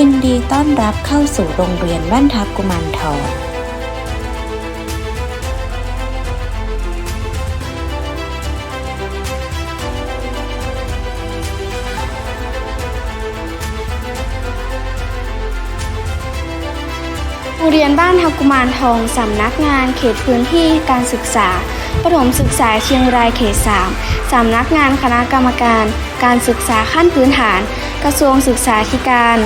ยินดีต้อนรับเข้าสู่โรงเรียนบ้านทับกุมารทองโรงเรียนบ้านทับกุมารทองสำนักงานเขตพื้นที่การศึกษา ประถมศึกษาเชียงรายเขต 3 สำนักงานคณะกรรมการ การศึกษาขั้นพื้นฐาน กระทรวงศึกษาธิการ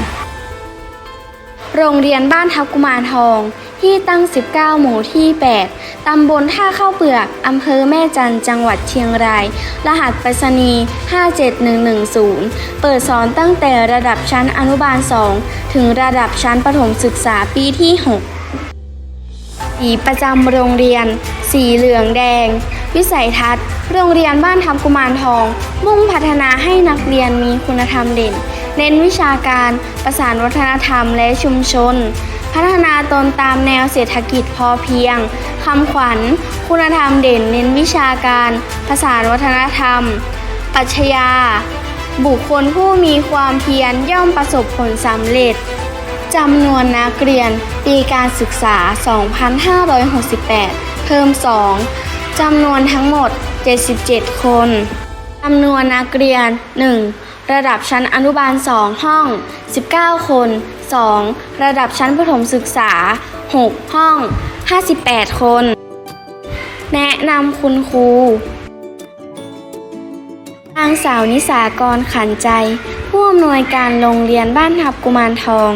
โรงเรียนบ้านทับกุมารทอง ที่ตั้ง 19 หมู่ที่ 8 ตำบลท่าเข้าเปลือก อำเภอแม่จันจังหวัดเชียงราย รหัสไปรษณีย์ 57110 เปิดสอนตั้งแต่ระดับชั้นอนุบาล 2 ถึงระดับชั้นประถมศึกษาปีที่ 6สีประจำโรงเรียน สีเหลืองแดง วิสัยทัศน์ โรงเรียนบ้านทับกุมารทอง มุ่งพัฒนาให้นักเรียนมีคุณธรรมเด่น เน้นวิชาการประสานวัฒนธรรมและชุมชน พัฒนาตนตามแนวเศรษฐกิจพอเพียงคำขวัญ คุณธรรมเด่นเน้นวิชาการประสานวัฒนธรรม ปัชญา บุคคลผู้มีความเพียรย่อมประสบผลสำเร็จจำนวนนักเรียนปีการศึกษา 2568เทอม2 จำนวนทั้งหมด 77 คน จำนวนนักเรียน 1. ระดับชั้นอนุบาล 2 ห้อง 19 คน 2. ระดับชั้นประถมศึกษา 6 ห้อง 58 คน แนะนำคุณครูนางสาวนิสากรขันใจ ผู้อำนวยการโรงเรียนบ้านทับกุมารทอง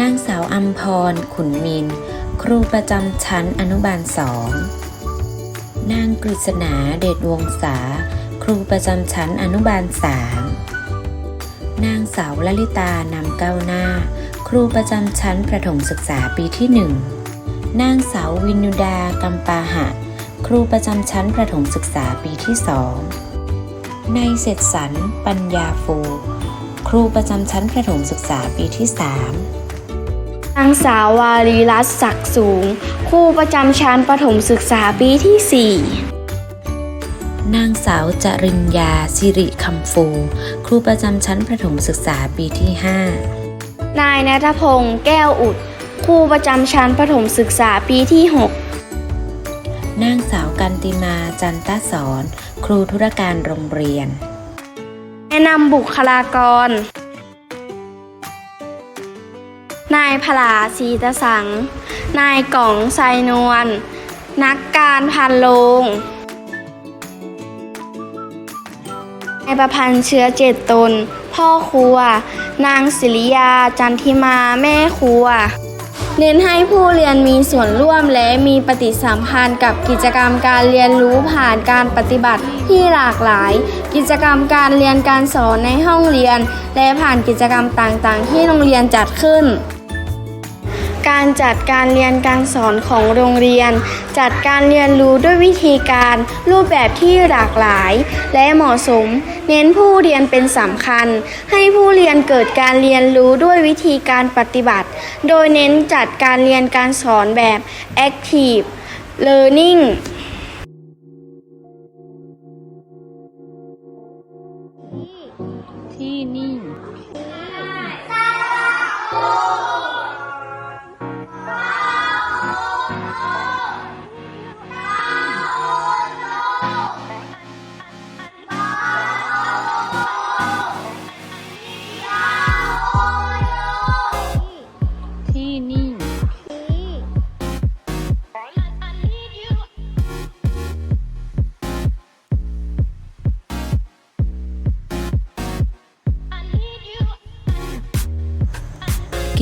นางสาวอัมพร ขุนมิน ครูประจำชั้นอนุบาลสอง นางกฤษณาเดชวงศา ครูประจำชั้นอนุบาลสามนางสาวลลิตานำก้าวหน้า ครูประจำชั้นประถมศึกษาปีที่หนึ่งนางสาววินุดากำปาหะ ครูประจำชั้นประถมศึกษาปีที่สองนายเสร็จสรรปัญญาฟู ครูประจำชั้นประถมศึกษาปีที่สามนางสาววารีรัตน์ศักดิ์สูง ครูประจำชั้นประถมศึกษาปีที่ นางสาวจริญญาสิริคำฟู ครูประจำชั้นประถมศึกษาปีที่4นายนัทพงศ์แก้วอุด ครูประจำชั้นประถมศึกษาปีที่5นางสาวกันติมาจันตสอน ครูธุรการโรงเรียน6แนะนำบุคลากร นายพลาศรีตะสัง นายก๋องไซนวล นักการพันโลงายประพันธ์เชื้อเจตตน พ่อครัว นางศิริยา จันทิมาแม่ครัว เน้นให้ผู้เรียนมีส่วนร่วมและมีปฏิสัมพันธ์กับกิจกรรมการเรียนรู้ผ่านการปฏิบัติที่หลากหลาย กิจกรรมการเรียนการสอนในห้องเรียน และผ่านกิจกรรมต่างๆ ที่โรงเรียนจัดขึ้น การจัดการเรียนการสอนของโรงเรียน จัดการเรียนรู้ด้วยวิธีการรูปแบบที่หลากหลาย และเหมาะสม เน้นผู้เรียนเป็นสำคัญ ให้ผู้เรียนเกิดการเรียนรู้ด้วยวิธีการปฏิบัติ โดยเน้นจัดการเรียนการสอนแบบ active learning ที่นี่ ที่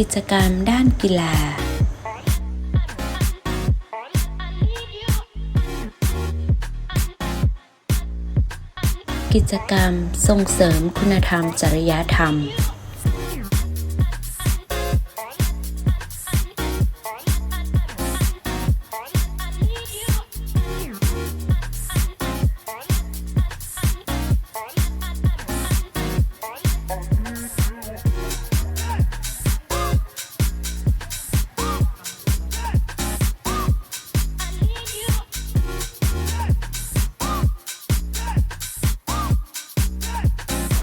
กิจกรรมด้านกีฬา กิจกรรมส่งเสริมคุณธรรมจริยธรรม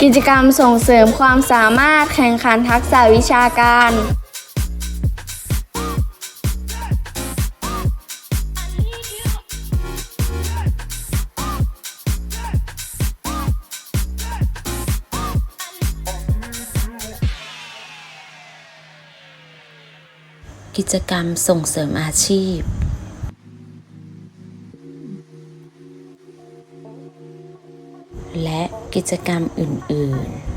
กิจกรรมส่งเสริมความสามารถแข่งขันทักษะวิชาการ กิจกรรมส่งเสริมอาชีพ และกิจกรรมอื่น ๆ